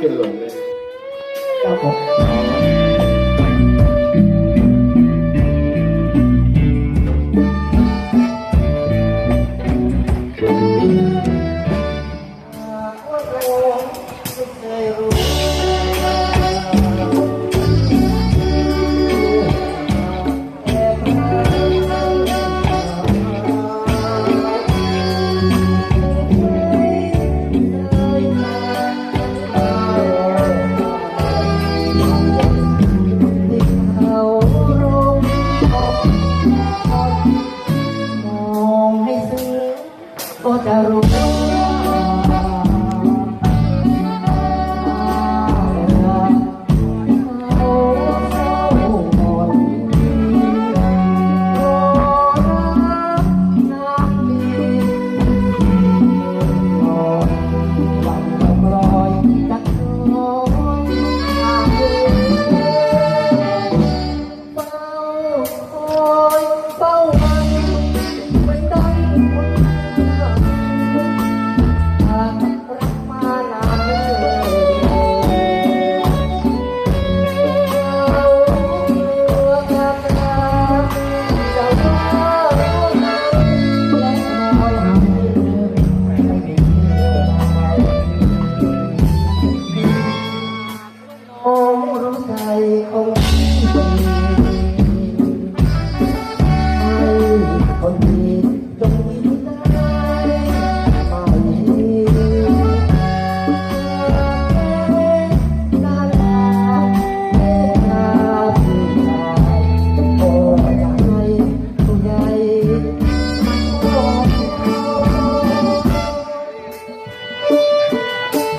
Cái lồng! ก็จะรู้ ใจของพี่ให้คนดีจงยิ้มได้ไป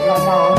อย่าด่า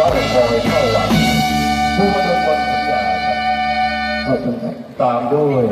ฟ้าหลวงอใเท่าไหร่ผู้มาดำเนินสัญญาครับตามด้วย